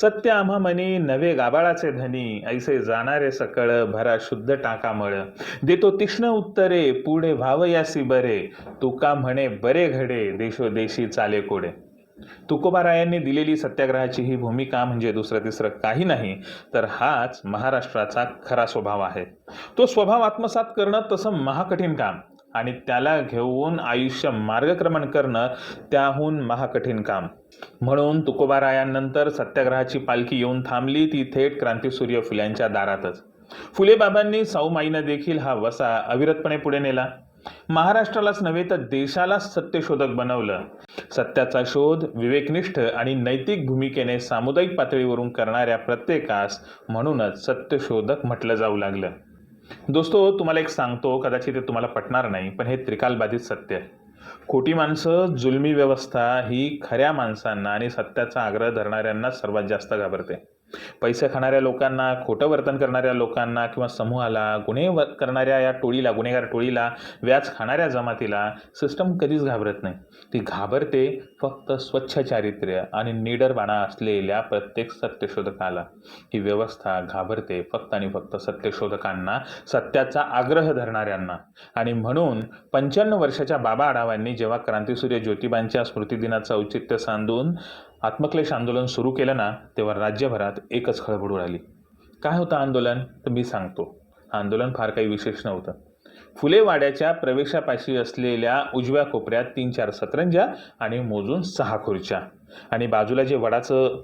सत्य आम्हा मनी नवे गाबाळाचे धनी ऐसे जाणारे सकळ भरा शुद्ध टाकामळ. देतो तीक्ष्ण उत्तरे पुढे व्हावयासी बरे. तुका म्हणे बरे घडे देशोदेशी चाले कोडे. तुकोबारायांनी दिलेली सत्याग्रहाची ही भूमिका म्हणजे दुसरं तिसरं काही नाही तर हाच महाराष्ट्राचा खरा स्वभाव आहे. तो स्वभाव आत्मसात करणं तसं महाकठीण काम. आणि त्याला घेऊन आयुष्य मार्गक्रमण करणं त्याहून महाकठीण काम. म्हणून तुकोबारायांनंतर सत्याग्रहाची पालखी येऊन थांबली. ती थेट क्रांतीसूर्य फुल्यांच्या दारातच. फुले बाबांनी साऊमाईनं देखील हा वसा अविरतपणे पुढे नेला. महाराष्ट्रालाच नव्हे तर देशालाच सत्यशोधक बनवलं. सत्याचा शोध विवेकनिष्ठ आणि नैतिक भूमिकेने सामुदायिक पातळीवरून करणाऱ्या प्रत्येकास म्हणूनच सत्यशोधक म्हटलं जाऊ लागलं. दोस्तो तुम्हाला एक सांगतो कदाचित ते तुम्हाला पटणार नाही पण हे त्रिकालबाधित सत्य आहे. खोटी माणसं जुलमी व्यवस्था ही खऱ्या माणसांना आणि सत्याचा आग्रह धरणाऱ्यांना सर्वात जास्त घाबरते. पैसे खाणाऱ्या लोकांना खोटं वर्तन करणाऱ्या लोकांना किंवा समूहाला गुन्हे व करणाऱ्या या टोळीला गुन्हेगार टोळीला व्याज खाणाऱ्या जमातीला सिस्टम कधीच घाबरत नाही. ती घाबरते फक्त स्वच्छ चारित्र्य आणि निडरबाणा असलेल्या प्रत्येक सत्यशोधकाला. ही व्यवस्था घाबरते फक्त आणि फक्त सत्यशोधकांना सत्याचा आग्रह धरणाऱ्यांना. आणि म्हणून पंच्याण्णव वर्षाच्या बाबा आढावांनी जेव्हा क्रांतीसूर्य ज्योतिबांच्या स्मृतिदिनाचं औचित्य सांधून आत्मक्लेश आंदोलन सुरू केलं ना तेव्हा राज्यभरात एकच खळबळ उडाली. काय होतं आंदोलन? तर मी सांगतो. आंदोलन फार काही विशेष नव्हतं. फुलेवाड्याच्या प्रवेशापाशी असलेल्या उजव्या कोपऱ्यात तीन चार सतरंजा आणि मोजून सहा खुर्च्या. आणि बाजूला जे वडाचं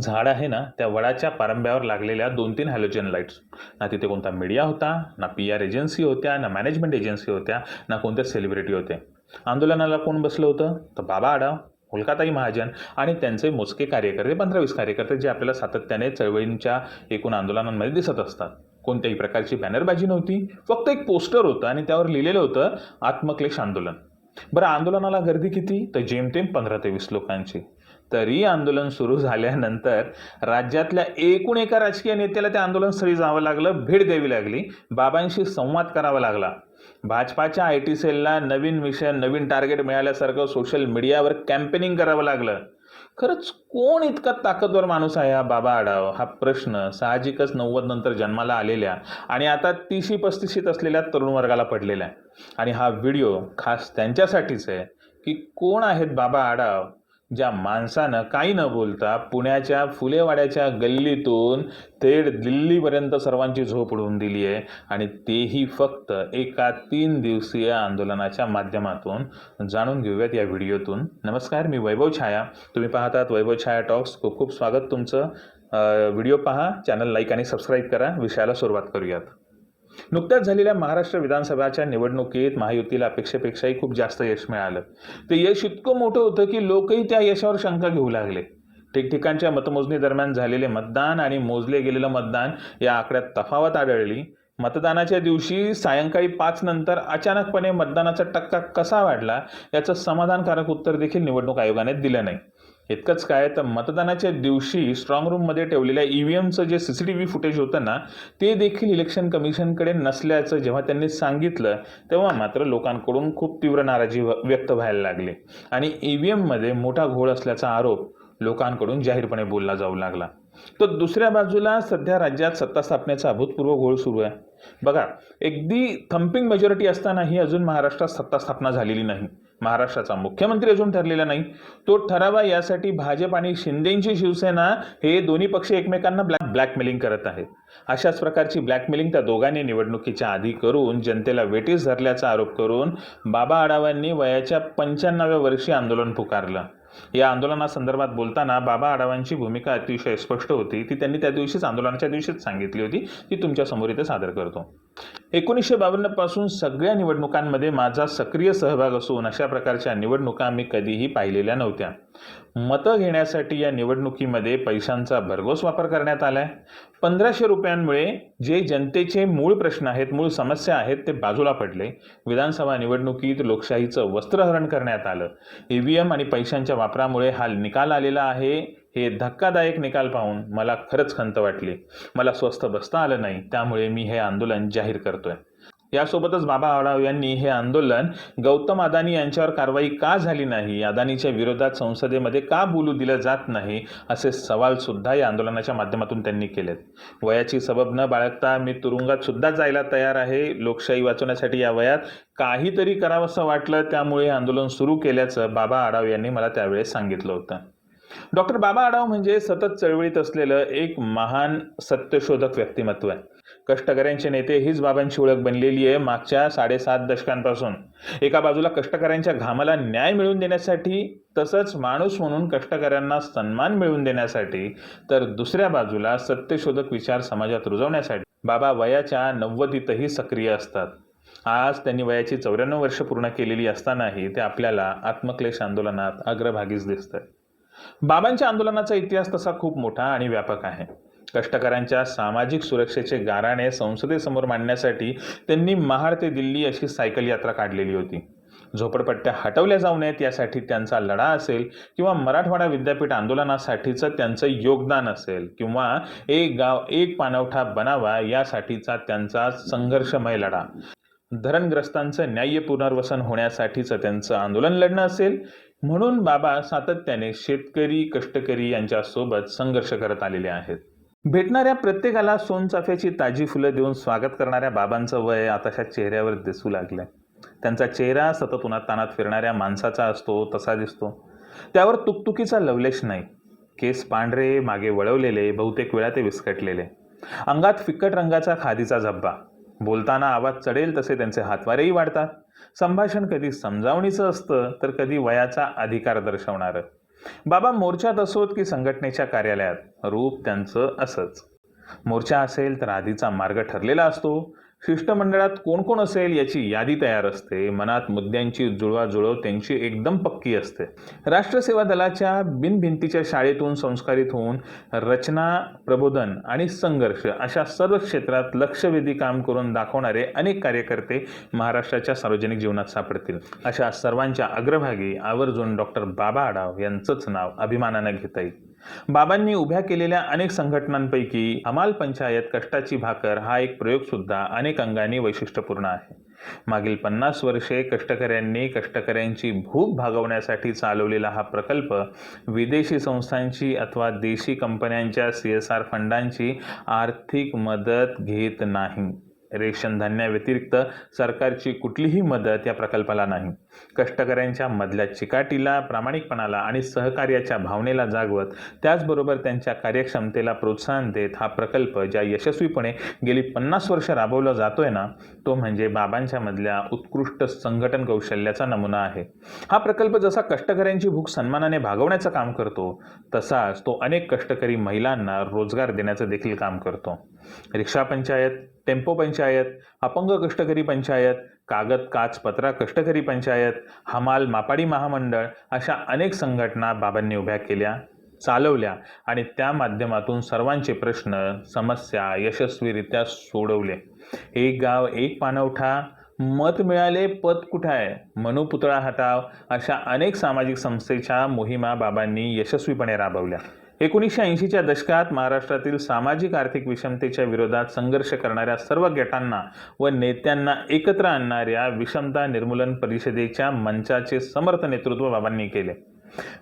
झाड आहे ना त्या वडाच्या पारंब्यावर लागलेल्या दोन तीन हॅलोजन लाईट्स ना तिथे कोणता मीडिया होता ना पी आर एजन्सी होत्या ना मॅनेजमेंट एजन्सी होत्या ना कोणत्या सेलिब्रिटी होते. आंदोलनाला कोण बसलं होतं? तर बाबा आडाव होलकाताई महाजन आणि त्यांचे मोजके कार्यकर्ते पंधरा वीस कार्यकर्ते जे आपल्याला सातत्याने चळवळींच्या एकूण आंदोलनांमध्ये दिसत असतात. कोणत्याही प्रकारची बॅनरबाजी नव्हती फक्त एक पोस्टर होतं आणि त्यावर लिहिलेलं होतं आत्मक्लेश आंदोलन. बरं आंदोलनाला गर्दी किती? तर जेमतेम पंधरा ते वीस लोकांची. तरी आंदोलन सुरू झाल्यानंतर राज्यातल्या एकूण एका राजकीय नेत्याला त्या आंदोलनस्थळी जावं लागलं भेट द्यावी लागली बाबांशी संवाद करावा लागला. भाजपाच्या आय टी सेलला नवीन मिशन नवीन टार्गेट मिळाल्यासारखं सोशल मीडियावर कॅम्पेनिंग करावं लागलं. खरंच कोण इतका ताकदवर माणूस आहे हा बाबा आढाव? हा प्रश्न साहजिकच नव्वद नंतर जन्माला आलेल्या आणि आता तीशी पस्तीशीत असलेल्या तरुण वर्गाला पडलेला आहे आणि हा व्हिडिओ खास त्यांच्यासाठीच आहे की कोण आहेत बाबा आढाव? ज्या माणसानं काही न बोलता पुण्याच्या फुलेवाड्याच्या गल्लीतून थेट दिल्लीपर्यंत सर्वांची झोप उडवून दिली आहे. आणि तेही फक्त एका तीन दिवसीय आंदोलनाच्या माध्यमातून. जाणून घेऊयात या व्हिडिओतून. नमस्कार मी वैभव छाया. तुम्ही पाहतात वैभव छाया टॉक्स. खूप खूप स्वागत तुमचं. व्हिडिओ पहा चॅनल लाईक आणि सबस्क्राईब करा. विषयाला सुरुवात करूयात. नुकत्याच झालेल्या महाराष्ट्र विधानसभाच्या निवडणुकीत महायुतीला अपेक्षेपेक्षाही खूप जास्त यश मिळालं. ते यश इतकं मोठं होतं की लोकही त्या यशावर शंका घेऊ लागले. ठिकठिकाणच्या मतमोजणी दरम्यान झालेले मतदान आणि मोजले गेलेलं मतदान या आकड्यात तफावत आढळली. मतदानाच्या दिवशी सायंकाळी पाच नंतर अचानकपणे मतदानाचा टक्का कसा वाढला याचं समाधानकारक उत्तर देखील निवडणूक आयोगाने दिलं नाही. इतकंच काय तर मतदानाच्या दिवशी स्ट्रॉंग रूममध्ये ठेवलेल्या ई व्ही एमचं जे C C T V footage होतं ना ते देखील इलेक्शन कमिशनकडे नसल्याचं जेव्हा त्यांनी सांगितलं तेव्हा मात्र लोकांकडून खूप तीव्र नाराजी व्यक्त व्हायला लागली. आणि ई व्ही एममध्ये मोठा घोळ असल्याचा आरोप लोकांकडून जाहीरपणे बोलला जाऊ लागला. तर दुसऱ्या बाजूला सध्या राज्यात सत्ता स्थापनेचा अभूतपूर्व घोळ सुरू आहे. बघा अगदी थम्पिंग मेजॉरिटी असतानाही अजून महाराष्ट्रात सत्ता स्थापना झालेली नाही. महाराष्ट्राचा मुख्यमंत्री अजून ठरलेला नाही. तो ठरावा यासाठी भाजप आणि शिंदेची शिवसेना हे दोन्ही पक्ष एकमेकांना ब्लॅक ब्लॅकमेलिंग करत आहेत. अशाच प्रकारची ब्लॅकमेलिंग त्या दोघांनी निवडणुकीच्या आधी करून जनतेला वेटीस धरल्याचा आरोप करून बाबा आढावांनी वयाच्या पंच्याण्णव्या वर्षी आंदोलन पुकारलं. या आंदोलनासंदर्भात बोलताना बाबा आढावांची भूमिका अतिशय स्पष्ट होती. ती त्यांनी त्या दिवशीच आंदोलनाच्या दिवशीच सांगितली होती. ती तुमच्यासमोर इथे सादर करतो. एकोणीसशे बावन्नपासून सगळ्या निवडणुकांमध्ये माझा सक्रिय सहभाग असून अशा प्रकारच्या निवडणुका मी कधीही पाहिलेल्या नव्हत्या. मतं घेण्यासाठी या निवडणुकीमध्ये पैशांचा भरघोस वापर करण्यात आला आहे पंधराशे रुपयांमुळे जे जनतेचे मूळ प्रश्न आहेत मूळ समस्या आहेत ते बाजूला पडले. विधानसभा निवडणुकीत लोकशाहीचं वस्त्रहरण करण्यात आलं. ई व्ही एम आणि पैशांच्या वापरामुळे हा निकाल आलेला आहे. हे धक्कादायक निकाल पाहून मला खरंच खंत वाटली. मला स्वस्थ बसता आलं नाही. त्यामुळे मी हे आंदोलन जाहीर करतोय. यासोबतच बाबा आढाव यांनी हे आंदोलन गौतम अदानी यांच्यावर कारवाई का झाली नाही? अदानीच्या विरोधात संसदेमध्ये का बोलू दिलं जात नाही? असे सवाल सुद्धा या आंदोलनाच्या माध्यमातून त्यांनी केलेत. वयाची सबब न बाळगता मी तुरुंगात सुद्धा जायला तयार आहे. लोकशाही वाचवण्यासाठी या वयात काहीतरी करावंसं वाटलं. त्यामुळे आंदोलन सुरू केल्याचं बाबा आढाव यांनी मला त्यावेळेस सांगितलं होतं. डॉक्टर बाबा आढाव म्हणजे सतत चळवळीत असलेलं एक महान सत्यशोधक व्यक्तिमत्व आहे. कष्टकऱ्यांचे नेते हीच बाबांची ओळख बनलेली आहे मागच्या साडेसात दशकांपासून. एका बाजूला कष्टकऱ्यांच्या घामाला न्याय मिळवून देण्यासाठी तसंच माणूस म्हणून कष्टकऱ्यांना सन्मान मिळवून देण्यासाठी तर दुसऱ्या बाजूला सत्यशोधक विचार समाजात रुजवण्यासाठी बाबा वयाच्या नव्वदीतही सक्रिय असतात. आज त्यांनी वयाची चौऱ्याण्णव वर्ष पूर्ण केलेली असतानाही ते आपल्याला आत्मक्लेश आंदोलनात अग्रभागीच दिसत बाबांच्या आंदोलनाचा इतिहास तसा खूप मोठा आणि व्यापक आहे. कष्टकऱ्यांच्या सामाजिक सुरक्षेचे गाराणे संसदेसमोर मांडण्यासाठी त्यांनी महाड ते दिल्ली अशी सायकल यात्रा काढलेली होती. झोपडपट्ट्या हटवल्या जाऊ नयेत यासाठी त्यांचा लढा असेल किंवा मराठवाडा विद्यापीठ आंदोलनासाठीचं त्यांचं योगदान असेल किंवा एक गाव एक पाणवठा बनावा यासाठीचा त्यांचा संघर्षमय लढा. धरणग्रस्तांचं न्याय्य पुनर्वसन होण्यासाठीचं त्यांचं आंदोलन लढणं असेल. म्हणून बाबा सातत्याने शेतकरी कष्टकरी यांच्यासोबत संघर्ष करत आलेले आहेत. भेटणाऱ्या प्रत्येकाला सोनचाफ्याची ताजी फुलं देऊन स्वागत करणाऱ्या बाबांचं वय आताशा चेहऱ्यावर दिसू लागलंय. त्यांचा चेहरा सतत उन्हात तानात फिरणाऱ्या माणसाचा असतो तसा दिसतो. त्यावर तुकतुकीचा लवलेश नाही. केस पांढरे मागे वळवलेले बहुतेक वेळा ते विस्कटलेले. अंगात फिक्कट रंगाचा खादीचा झब्बा. बोलताना आवाज चढेल तसे त्यांचे हातवारेही वाढतात. संभाषण कधी समजावणीचं असतं तर कधी वयाचा अधिकार दर्शवणारं. बाबा मोर्चात असोत की संघटनेच्या कार्यालयात. रूप त्यांचं असंच. मोर्चा असेल तर आधीचा मार्ग ठरलेला असतो. शिष्टमंडळात कोण कोण असेल याची यादी तयार असते. मनात मुद्द्यांची जुळवाजुळव त्यांची एकदम पक्की असते. राष्ट्रसेवा दलाच्या बिनभिंतीच्या शाळेतून संस्कारित होऊन रचना प्रबोधन आणि संघर्ष अशा सर्व क्षेत्रात लक्षवेधी काम करून दाखवणारे अनेक कार्यकर्ते महाराष्ट्राच्या सार्वजनिक जीवनात सापडतील. अशा सर्वांच्या अग्रभागी आवर्जून डॉक्टर बाबा आढाव यांचंच नाव अभिमानानं घेता येईल. बाबांनी उभ्या केलेल्या अनेक संघटनांपैकी हमाल पंचायत कष्टाची भाकर हा एक प्रयोगसुद्धा अनेक अंगांनी वैशिष्ट्यपूर्ण आहे. मागील पन्नास वर्षे कष्टकऱ्यांनी कष्टकऱ्यांची भूक भागवण्यासाठी चालवलेला हा प्रकल्प विदेशी संस्थांची अथवा देशी कंपन्यांच्या सी एस आर फंडांची आर्थिक मदत घेत नाही. रेशन धान्याव्यतिरिक्त सरकारची कुठलीही मदत या प्रकल्पाला नाही. कष्टकऱ्यांच्या मधल्या चिकाटीला प्रामाणिकपणाला आणि सहकार्याच्या भावनेला जागवत त्याचबरोबर त्यांच्या कार्यक्षमतेला प्रोत्साहन देत हा प्रकल्प ज्या यशस्वीपणे गेली पन्नास वर्ष राबवला जातोय ना तो म्हणजे बाबांच्या मधल्या उत्कृष्ट संघटन कौशल्याचा नमुना आहे. हा प्रकल्प जसा कष्टकऱ्यांची भूक सन्मानाने भागवण्याचं काम करतो तसाच तो अनेक कष्टकरी महिलांना रोजगार देण्याचं देखील काम करतो. रिक्षा पंचायत टेम्पो पंचायत अपंग कष्टकरी पंचायत कागद काच पत्रा कष्टकरी पंचायत हमाल मापाडी महामंडळ अशा अनेक संघटना बाबांनी उभ्या केल्या चालवल्या आणि त्या माध्यमातून सर्वांचे प्रश्न समस्या यशस्वीरित्या सोडवले. एक गाव एक पाणवठा मत मिळाले पद कुठं आहे? मनू पुतळा हटाव अशा अनेक सामाजिक संस्थेच्या मोहिमा बाबांनी यशस्वीपणे राबवल्या. एकोणीसशे ऐंशीच्या दशकात महाराष्ट्रातील सामाजिक आर्थिक विषमतेच्या विरोधात संघर्ष करणाऱ्या सर्व गटांना व नेत्यांना एकत्र आणणाऱ्या विषमता निर्मूलन परिषदेच्या मंचाचे समर्थ नेतृत्व बाबांनी केले.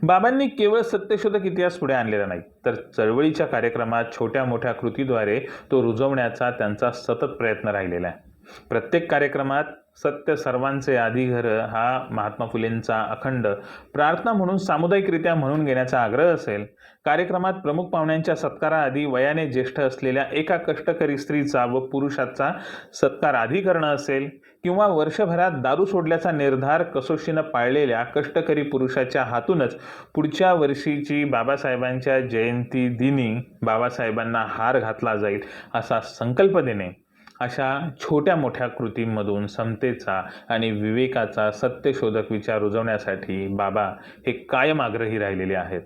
बाबांनी केवळ सत्यशोधक इतिहास पुढे आणलेला नाही तर चळवळीच्या कार्यक्रमात छोट्या मोठ्या कृतीद्वारे तो रुजवण्याचा त्यांचा सतत प्रयत्न राहिलेला आहे. प्रत्येक कार्यक्रमात सत्य सर्वांचे आधी घर हा महात्मा फुलेंचा अखंड प्रार्थना म्हणून सामुदायिकरित्या म्हणून घेण्याचा आग्रह असेल. कार्यक्रमात प्रमुख पाहुण्यांच्या सत्काराआधी वयाने ज्येष्ठ असलेल्या एका कष्टकरी स्त्रीचा व पुरुषाचा सत्कार आधी करणं असेल किंवा वर्षभरात दारू सोडल्याचा निर्धार कसोशीनं पाळलेल्या कष्टकरी पुरुषाच्या हातूनच पुढच्या वर्षीची बाबासाहेबांच्या जयंती दिनी बाबासाहेबांना हार घातला जाईल असा संकल्प देणे. अशा छोट्या मोठ्या कृतींमधून समतेचा आणि विवेकाचा सत्यशोधक विचार रुजवण्यासाठी बाबा हे कायम आग्रही राहिलेले आहेत.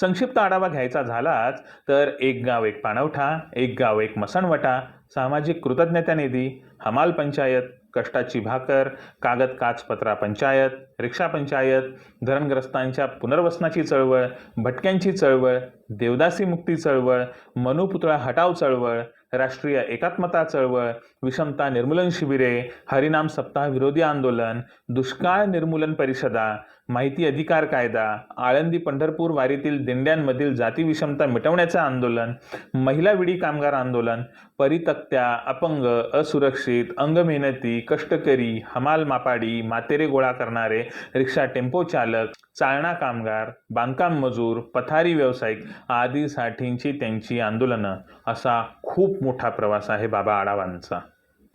संक्षिप्त आढावा घ्यायचा झालाच तर एक गाव एक पाणवठा एक गाव एक मसणवटा सामाजिक कृतज्ञता निधी हमाल पंचायत कष्टाची भाकर कागद काचपत्रा पंचायत रिक्षा पंचायत धरणग्रस्तांच्या पुनर्वसनाची चळवळ भटक्यांची चळवळ देवदासी मुक्ती चळवळ मनुपुतळा हटाव चळवळ राष्ट्रीय एकात्मता चळवळ विषमता निर्मूलन शिबिरे हरिनाम सप्ताह विरोधी आंदोलन दुष्काळ निर्मूलन परिषदा माहिती अधिकार कायदा आळंदी पंढरपूर वारीतील दिंड्यांमधील जाती विषमता मिटवण्याचं आंदोलन महिला विडी कामगार आंदोलन परितक्त्या अपंग असुरक्षित अंगमेहनती कष्टकरी हमाल मापाडी मातेरे गोळा करणारे रिक्षा टेम्पो चालक चालणा कामगार बांधकाम मजूर पथारी व्यावसायिक आदीसाठींची त्यांची आंदोलनं. असा खूप मोठा प्रवास आहे बाबा आढावांचा.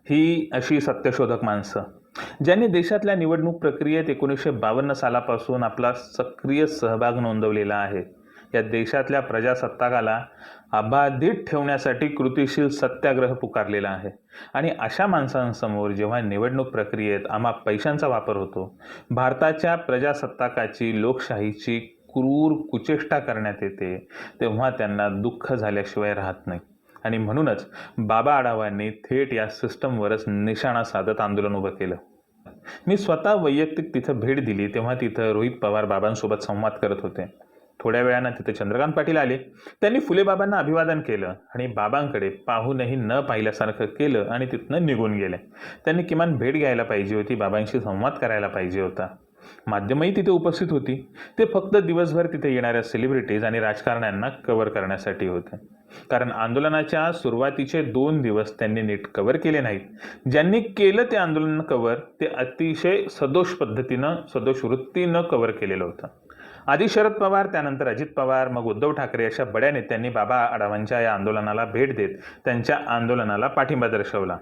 ही अशी सत्यशोधक माणसं. ज्यांनी देशातल्या निवडणूक प्रक्रियेत एकोणीसशे बावन्न सालापासून आपला सक्रिय सहभाग नोंदवलेला आहे. या देशातल्या प्रजासत्ताकाला अबाधित ठेवण्यासाठी कृतिशील सत्याग्रह पुकारलेला आहे. आणि अशा माणसांसमोर जेव्हा निवडणूक प्रक्रियेत आम्हा पैशांचा वापर होतो भारताच्या प्रजासत्ताकाची लोकशाहीची क्रूर कुचेष्टा करण्यात येते तेव्हा त्यांना दुःख झाल्याशिवाय राहत नाही. आणि म्हणूनच बाबा आढावांनी थेट या सिस्टमवरच निशाणा साधत आंदोलन उभं केलं. मी स्वतः वैयक्तिक तिथं भेट दिली तेव्हा तिथं रोहित पवार बाबांसोबत संवाद करत होते. थोड्या वेळानं तिथे चंद्रकांत पाटील आले. त्यांनी फुले बाबांना अभिवादन केलं आणि बाबांकडे पाहूनही न पाहिल्यासारखं केलं आणि तिथनं निघून गेले. त्यांनी किमान भेट घ्यायला पाहिजे होती बाबांशी संवाद करायला पाहिजे होता. माध्यमही तिथे उपस्थित होती. ते फक्त दिवसभर तिथे येणाऱ्या सेलिब्रिटीज आणि राजकारण्यांना कव्हर करण्यासाठी होते. कारण आंदोलनाच्या सुरुवातीचे दोन दिवस त्यांनी नीट कव्हर केले नाहीत. ज्यांनी केलं ते आंदोलन कव्हर ते अतिशय सदोष पद्धतीनं सदोष वृत्तीनं कव्हर केलेलं होतं. आधी शरद पवार त्यानंतर अजित पवार मग उद्धव ठाकरे अशा बड्या नेत्यांनी बाबा आढावांच्या या आंदोलनाला भेट देत त्यांच्या आंदोलनाला पाठिंबा दर्शवला.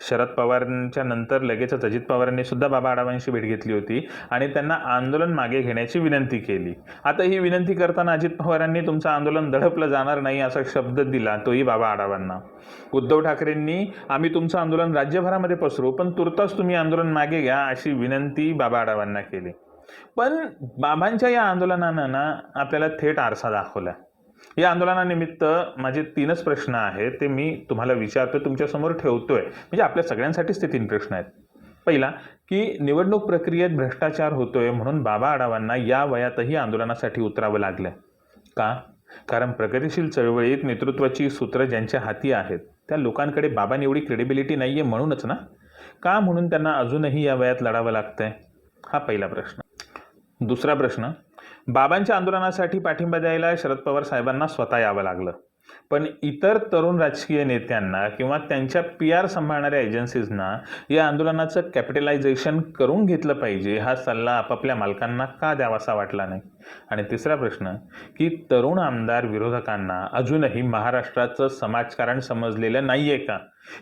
शरद पवारांच्या नंतर लगेचच अजित पवारांनी सुद्धा बाबा आढावांशी भेट घेतली होती आणि त्यांना आंदोलन मागे घेण्याची विनंती केली. आता ही विनंती करताना अजित पवारांनी तुमचं आंदोलन दडपलं जाणार नाही असा शब्द दिला तोही बाबा आढावांना उद्धव ठाकरेंनी आम्ही तुमचं आंदोलन राज्यभरामध्ये पसरू पण तुर्तास तुम्ही आंदोलन मागे घ्या अशी विनंती बाबा आढावांना केली. पण बाबांच्या या आंदोलनानं ना आपल्याला थेट आरसा दाखवला. या आंदोलनानिमित्त माझे तीनच प्रश्न आहेत ते मी तुम्हाला विचारतो तुमच्यासमोर ठेवतोय. म्हणजे आपल्या सगळ्यांसाठीच ते तीन प्रश्न आहेत. पहिला की निवडणूक प्रक्रियेत भ्रष्टाचार होतोय म्हणून बाबा आढावांना या वयातही आंदोलनासाठी उतरावं लागलं का? कारण प्रगतिशील चळवळीत नेतृत्वाची सूत्र ज्यांच्या हाती आहेत त्या लोकांकडे बाबांनी एवढी क्रेडिबिलिटी नाही आहे म्हणूनच ना? का म्हणून त्यांना अजूनही या वयात लढावं लागतंय? हा पहिला प्रश्न. दुसरा प्रश्न बाबांच्या आंदोलनासाठी पाठिंबा द्यायला शरद पवार साहेबांना स्वतः यावं लागलं. पण इतर तरुण राजकीय नेत्यांना किंवा त्यांच्या पी आर सांभाळणाऱ्या एजन्सीजना या आंदोलनाचं कॅपिटलायझेशन करून घेतलं पाहिजे हा सल्ला आपापल्या मालकांना का द्यावासा वाटला नाही? आणि तिसरा प्रश्न की तरुण आमदार विरोधकांना अजूनही महाराष्ट्राचं समाजकारण समजलेलं नाही आहे का?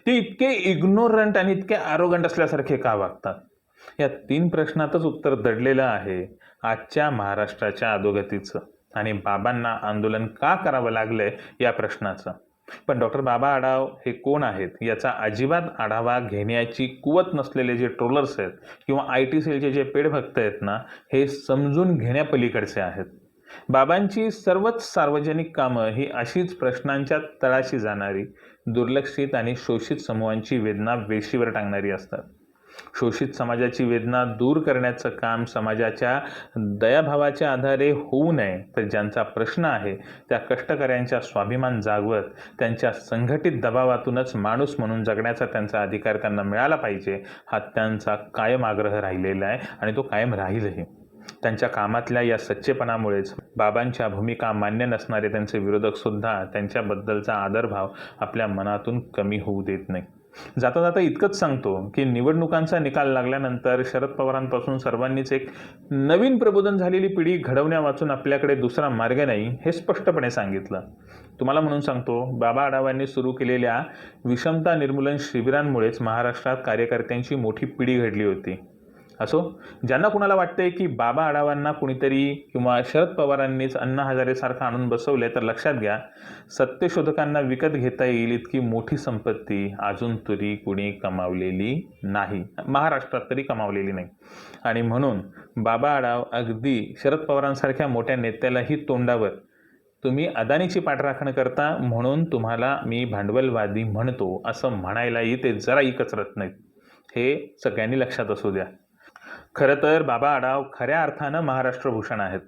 ते इतके इग्नोरंट आणि इतके आरोगंट असल्यासारखे का वागतात? या तीन प्रश्नातच उत्तर दडलेलं आहे आजच्या महाराष्ट्राच्या अधोगतीचं. आणि बाबांना आंदोलन का करावं लागलंय या प्रश्नाचं? पण डॉक्टर बाबा आढाव हे कोण आहेत? याचा अजिबात आढावा घेण्याची कुवत नसलेले जे ट्रोलर्स आहेत किंवा आय टी सेलचे जे पेडभक्त आहेत ना हे समजून घेण्यापलीकडचे आहेत. बाबांची सर्वच सार्वजनिक कामं ही अशीच प्रश्नांच्या तळाशी जाणारी दुर्लक्षित आणि शोषित समूहांची वेदना वेशीवर टांगणारी असतात. शोषित समाजाची वेदना दूर करण्याचं काम समाजाच्या दयाभावाच्या आधारे होऊ नये तर ज्यांचा प्रश्न आहे त्या कष्टकऱ्यांच्या स्वाभिमान जागवत त्यांच्या संघटित दबावातूनच माणूस म्हणून जगण्याचा त्यांचा अधिकार त्यांना मिळाला पाहिजे हा त्यांचा कायम आग्रह राहिलेला आहे आणि तो कायम राहीलही. त्यांच्या कामातल्या या सच्चेपणामुळेच बाबांच्या भूमिका मान्य नसणारे त्यांचे विरोधक सुद्धा त्यांच्याबद्दलचा आदरभाव आपल्या मनातून कमी होऊ देत नाही जाता जाता इतकंच सांगतो की निवडणुकांचा निकाल लागल्यानंतर शरद पवारांपासून सर्वांनीच एक नवीन प्रबोधन झालेली पिढी घडवण्या वाचून आपल्याकडे दुसरा मार्ग नाही हे स्पष्टपणे सांगितलं. तुम्हाला म्हणून सांगतो बाबा आढावांनी सुरू केलेल्या विषमता निर्मूलन शिबिरांमुळेच महाराष्ट्रात कार्यकर्त्यांची मोठी पिढी घडली होती. असो ज्यांना कुणाला वाटतंय की बाबा आढावांना कुणीतरी किंवा शरद पवारांनीच अण्णा हजारेसारखं आणून बसवले तर लक्षात घ्या सत्यशोधकांना विकत घेता येईल इतकी मोठी संपत्ती अजून तरी कुणी कमावलेली नाही. महाराष्ट्रात तरी कमावलेली नाही. आणि म्हणून बाबा आढाव अगदी शरद पवारांसारख्या मोठ्या नेत्यालाही तोंडावर तुम्ही अदानीची पाठराखण करता म्हणून तुम्हाला मी भांडवलवादी म्हणतो असं म्हणायलाही ते जराही कचरत नाहीत. हे सगळ्यांनी लक्षात असू द्या. खरं तर बाबा आडाव खऱ्या अर्थानं महाराष्ट्र भूषण आहेत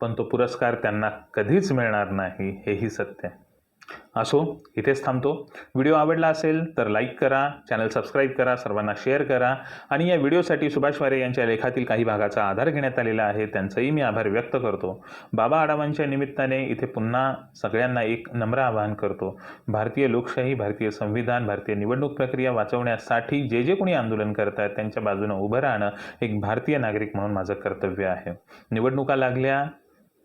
पण तो पुरस्कार त्यांना कधीच मिळणार नाही हेही सत्य आहे. असो इथेच थांबतो. व्हिडिओ आवडला असेल तर लाईक करा चॅनल सबस्क्राईब करा सर्वांना शेअर करा आणि या व्हिडिओसाठी सुभाष वारे यांच्या लेखातील काही भागाचा आधार घेण्यात आलेला आहे त्यांचंही मी आभार व्यक्त करतो. बाबा आडावांच्या निमित्ताने इथे पुन्हा सगळ्यांना एक नम्र आवाहन करतो. भारतीय लोकशाही भारतीय संविधान भारतीय निवडणूक प्रक्रिया वाचवण्यासाठी जे जे कोणी आंदोलन करत आहेत त्यांच्या बाजूनं उभं राहणं एक भारतीय नागरिक म्हणून माझं कर्तव्य आहे. निवडणुका लागल्या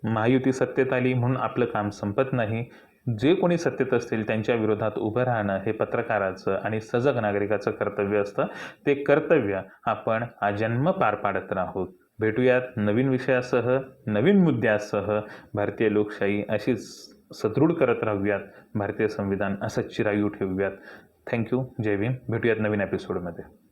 महायुती सत्तेत आली म्हणून आपलं काम संपत नाही जे कोणी सत्तेत असतील त्यांच्या विरोधात उभं राहणं हे पत्रकाराचं आणि सजग नागरिकाचं कर्तव्य असतं. ते कर्तव्य आपण आजन्म पार पाडत राहू भेटूयात नवीन विषयासह नवीन मुद्द्यासह. भारतीय लोकशाही अशीच सदृढ करत राहूयात. भारतीय संविधान असं चिरायू ठेवूयात. थँक्यू जय भीम. भेटूयात नवीन एपिसोडमध्ये